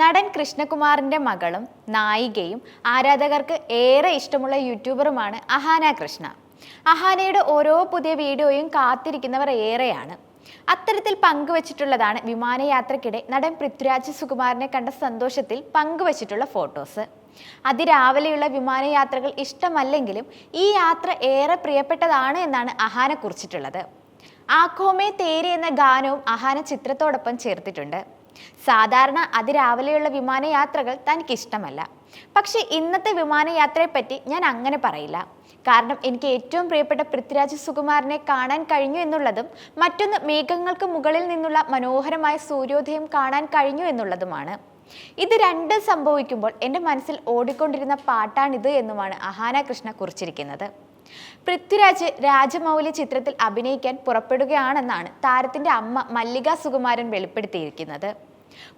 നടൻ കൃഷ്ണകുമാറിന്റെ മകളും നായികയും ആരാധകർക്ക് ഏറെ ഇഷ്ടമുള്ള യൂട്യൂബറുമാണ് അഹാന കൃഷ്ണ. അഹാനയുടെ ഓരോ പുതിയ വീഡിയോയും കാത്തിരിക്കുന്നവർ ഏറെയാണ്. അത്തരത്തിൽ പങ്കുവച്ചിട്ടുള്ളതാണ് വിമാനയാത്രക്കിടെ നടൻ പൃഥ്വിരാജ് സുകുമാറിനെ കണ്ട സന്തോഷത്തിൽ പങ്കുവച്ചിട്ടുള്ള ഫോട്ടോസ്. അതിരാവിലെയുള്ള വിമാനയാത്രകൾ ഇഷ്ടമല്ലെങ്കിലും ഈ യാത്ര ഏറെ പ്രിയപ്പെട്ടതാണ് എന്നാണ് അഹാന കുറിച്ചിട്ടുള്ളത്. ആഖോമേ തേരി എന്ന ഗാനവും അഹാന ചിത്രത്തോടൊപ്പം ചേർത്തിട്ടുണ്ട്. സാധാരണ അതിരാവിലെയുള്ള വിമാനയാത്രകൾ തനിക്കിഷ്ടമല്ല. പക്ഷേ ഇന്നത്തെ വിമാനയാത്രയെപ്പറ്റി ഞാൻ അങ്ങനെ പറയില്ല. കാരണം എനിക്ക് ഏറ്റവും പ്രിയപ്പെട്ട പൃഥ്വിരാജ് സുകുമാരനെ കാണാൻ കഴിഞ്ഞു എന്നുള്ളതും മറ്റൊന്ന് മേഘങ്ങൾക്ക് മുകളിൽ നിന്നുള്ള മനോഹരമായ സൂര്യോദയം കാണാൻ കഴിഞ്ഞു എന്നുള്ളതുമാണ്. ഇത് രണ്ടും സംഭവിക്കുമ്പോൾ എന്റെ മനസ്സിൽ ഓടിക്കൊണ്ടിരുന്ന പാട്ടാണിത് എന്നുമാണ് അഹാന കൃഷ്ണ കുറിച്ചിരിക്കുന്നത്. പൃഥ്വിരാജ് രാജമൗലി ചിത്രത്തിൽ അഭിനയിക്കാൻ പുറപ്പെടുകയാണെന്നാണ് താരത്തിന്റെ അമ്മ മല്ലിക സുകുമാരൻ വെളിപ്പെടുത്തിയിരിക്കുന്നത്.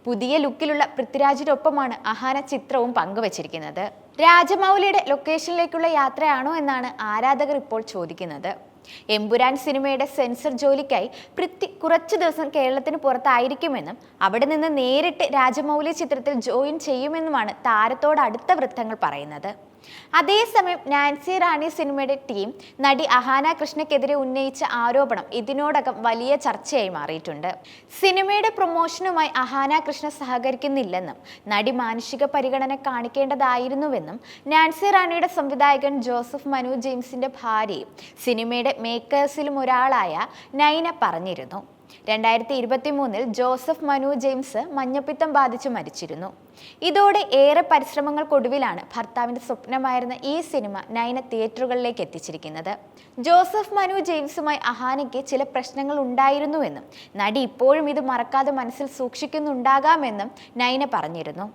പുതിയ ലുക്കിലുള്ള പൃഥ്വിരാജിനൊപ്പമാണ് അഹാന ചിത്രവും പങ്കുവച്ചിരിക്കുന്നത്. രാജമൗലിയുടെ ലൊക്കേഷനിലേക്കുള്ള യാത്രയാണോ എന്നാണ് ആരാധകർ ഇപ്പോൾ ചോദിക്കുന്നത്. എമ്പുരാൻ സിനിമയുടെ സെൻസർ ജോലിക്കായി പൃഥ്വി കുറച്ചു ദിവസം കേരളത്തിന് പുറത്തായിരിക്കുമെന്നും അവിടെ നിന്ന് നേരിട്ട് രാജമൗലി ചിത്രത്തിൽ ജോയിൻ ചെയ്യുമെന്നുമാണ് താരത്തോട് അടുത്ത വൃത്തങ്ങൾ പറയുന്നത്. അതേസമയം നാൻസി റാണി സിനിമയുടെ ടീം നടി അഹാന കൃഷ്ണയ്ക്കെതിരെ ഉന്നയിച്ച ആരോപണം ഇതിനോടകം വലിയ ചർച്ചയായി മാറിയിട്ടുണ്ട്. സിനിമയുടെ പ്രൊമോഷനുമായി അഹാന കൃഷ്ണ സഹകരിക്കുന്നില്ലെന്നും നടി മാനുഷിക പരിഗണന കാണിക്കേണ്ടതായിരുന്നുവെന്നും നാൻസി റാണിയുടെ സംവിധായകൻ ജോസഫ് മനു ജെയിംസിന്റെ ഭാര്യയും സിനിമയുടെ മേക്കേഴ്സിലും ഒരാളായ നൈന പറഞ്ഞിരുന്നു. രണ്ടായിരത്തി ഇരുപത്തി മൂന്നിൽ ജോസഫ് മനു ജെയിംസ് മഞ്ഞപ്പിത്തം ബാധിച്ച് മരിച്ചിരുന്നു. ഇതോടെ ഏറെ പരിശ്രമങ്ങൾക്കൊടുവിലാണ് ഭർത്താവിന്റെ സ്വപ്നമായിരുന്ന ഈ സിനിമ നയന തിയേറ്ററുകളിലേക്ക് എത്തിച്ചിരിക്കുന്നത്. ജോസഫ് മനു ജെയിംസുമായി അഹാനയ്ക്ക് ചില പ്രശ്നങ്ങൾ ഉണ്ടായിരുന്നുവെന്നും നടി ഇപ്പോഴും ഇത് മറക്കാതെ മനസ്സിൽ സൂക്ഷിക്കുന്നുണ്ടാകാമെന്നും നയന പറഞ്ഞിരുന്നു.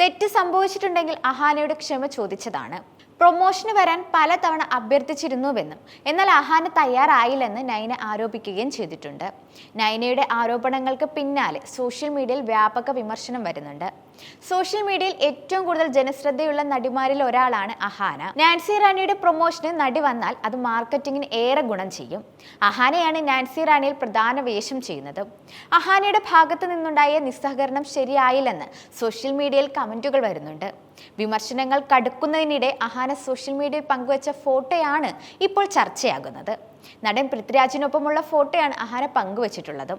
തെറ്റ് സംഭവിച്ചിട്ടുണ്ടെങ്കിൽ അഹാനയുടെ ക്ഷമ ചോദിച്ചതാണ്. പ്രൊമോഷന് വരാൻ പലതവണ അഭ്യർത്ഥിച്ചിരുന്നുവെന്നും എന്നാൽ അഹാന തയ്യാറായില്ലെന്ന് നൈന ആരോപിക്കുകയും ചെയ്തിട്ടുണ്ട്. നൈനയുടെ ആരോപണങ്ങൾക്ക് പിന്നാലെ സോഷ്യൽ മീഡിയയിൽ വ്യാപക വിമർശനം വരുന്നുണ്ട്. സോഷ്യൽ മീഡിയയിൽ ഏറ്റവും കൂടുതൽ ജനശ്രദ്ധയുള്ള നടിമാരിൽ ഒരാളാണ് അഹാന. നാൻസി റാണിയുടെ പ്രൊമോഷന് നടി വന്നാൽ അത് മാർക്കറ്റിംഗിന് ഏറെ ഗുണം ചെയ്യും. അഹാനയാണ് നാൻസി റാണിയിൽ പ്രധാന വേഷം ചെയ്യുന്നത്. അഹാനയുടെ ഭാഗത്ത് നിന്നുണ്ടായ നിസ്സഹകരണം ശരിയായില്ലെന്ന് സോഷ്യൽ മീഡിയയിൽ കമന്റുകൾ വരുന്നുണ്ട്. വിമർശനങ്ങൾ കടുക്കുന്നതിനിടെ അഹാന സോഷ്യൽ മീഡിയയിൽ പങ്കുവച്ച ഫോട്ടോയാണ് ഇപ്പോൾ ചർച്ചയാകുന്നത്. നടൻ പൃഥ്വിരാജിനൊപ്പമുള്ള ഫോട്ടോയാണ് അഹാന പങ്കുവച്ചിട്ടുള്ളത്.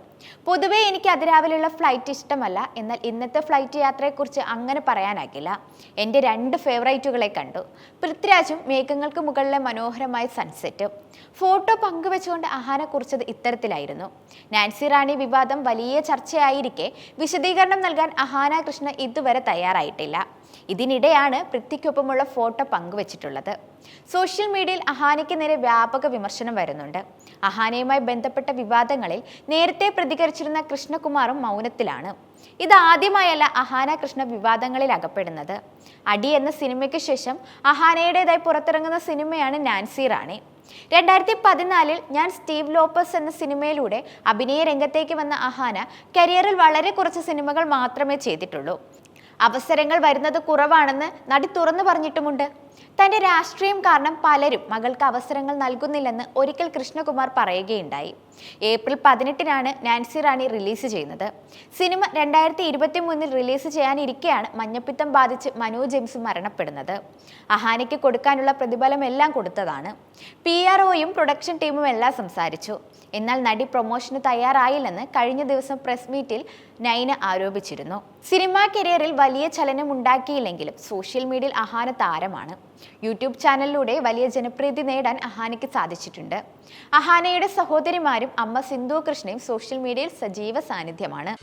പൊതുവേ എനിക്ക് അതിരാവിലെയുള്ള ഫ്ലൈറ്റ് ഇഷ്ടമല്ല. എന്നാൽ ഇന്നത്തെ ഫ്ലൈറ്റ് യാത്രയെക്കുറിച്ച് അങ്ങനെ പറയാനാകില്ല. എന്റെ രണ്ട് ഫേവറേറ്റുകളെ കണ്ടു. പൃഥ്വിരാജും മേഘങ്ങൾക്ക് മുകളിലെ മനോഹരമായ സൺസെറ്റ് ഫോട്ടോ പങ്കുവെച്ചുകൊണ്ട് അഹാന കുറിച്ചത് ഇത്തരത്തിലായിരുന്നു. നാൻസി റാണി വിവാദം വലിയ ചർച്ചയായിരിക്കെ വിശദീകരണം നൽകാൻ അഹാന കൃഷ്ണ ഇതുവരെ തയ്യാറായിട്ടില്ല. ഇതിനിടെയാണ് പൃഥ്വിക്കൊപ്പമുള്ള ഫോട്ടോ പങ്കുവച്ചിട്ടുള്ളത്. സോഷ്യൽ മീഡിയയിൽ അഹാനയ്ക്ക് നേരെ വ്യാപക വിമർശനം വരുന്നുണ്ട്. അഹാനയുമായി ബന്ധപ്പെട്ട വിവാദങ്ങളിൽ നേരത്തെ പ്രതികരിച്ചിരുന്ന കൃഷ്ണകുമാറും മൗനത്തിലാണ്. ഇത് ആദ്യമായല്ല അഹാന കൃഷ്ണ വിവാദങ്ങളിൽ അകപ്പെടുന്നത്. അടി എന്ന സിനിമയ്ക്ക് ശേഷം അഹാനയുടേതായി പുറത്തിറങ്ങുന്ന സിനിമയാണ് നാൻസി റാണി. രണ്ടായിരത്തി പതിനാലിൽ ഞാൻ സ്റ്റീവ് ലോപ്പസ് എന്ന സിനിമയിലൂടെ അഭിനയ രംഗത്തേക്ക് വന്ന അഹാന കരിയറിൽ വളരെ കുറച്ച് സിനിമകൾ മാത്രമേ ചെയ്തിട്ടുള്ളൂ. അവസരങ്ങൾ വരുന്നത് കുറവാണെന്ന് നടി തുറന്നു പറഞ്ഞിട്ടുമുണ്ട്. തന്റെ രാഷ്ട്രീയം കാരണം പലരും മകൾക്ക് അവസരങ്ങൾ നൽകുന്നില്ലെന്ന് ഒരിക്കൽ കൃഷ്ണകുമാർ പറയുകയുണ്ടായി. ഏപ്രിൽ പതിനെട്ടിനാണ് നാൻസി റാണി റിലീസ് ചെയ്യുന്നത്. സിനിമ രണ്ടായിരത്തി ഇരുപത്തി മൂന്നിൽ റിലീസ് ചെയ്യാനിരിക്കെയാണ് മഞ്ഞപ്പിത്തം ബാധിച്ച് മനു ജെയിംസ് മരണപ്പെടുന്നത്. അഹാനയ്ക്ക് കൊടുക്കാനുള്ള പ്രതിഫലം എല്ലാം കൊടുത്തതാണ്. പി ആർ ഒയും പ്രൊഡക്ഷൻ ടീമും എല്ലാം സംസാരിച്ചു. എന്നാൽ നടി പ്രൊമോഷന് തയ്യാറായില്ലെന്ന് കഴിഞ്ഞ ദിവസം പ്രസ് മീറ്റിൽ നൈന ആരോപിച്ചിരുന്നു. സിനിമാ കരിയറിൽ വലിയ ചലനം ഉണ്ടാക്കിയില്ലെങ്കിലും സോഷ്യൽ മീഡിയയിൽ അഹാന താരമാണ്. യൂട്യൂബ് ചാനലിലൂടെ വലിയ ജനപ്രീതി നേടാൻ അഹാനയ്ക്ക് സാധിച്ചിട്ടുണ്ട്. അഹാനയുടെ സഹോദരിമാരും അമ്മ സിന്ധു കൃഷ്ണയും സോഷ്യൽ മീഡിയയിൽ സജീവ സാന്നിധ്യമാണ്.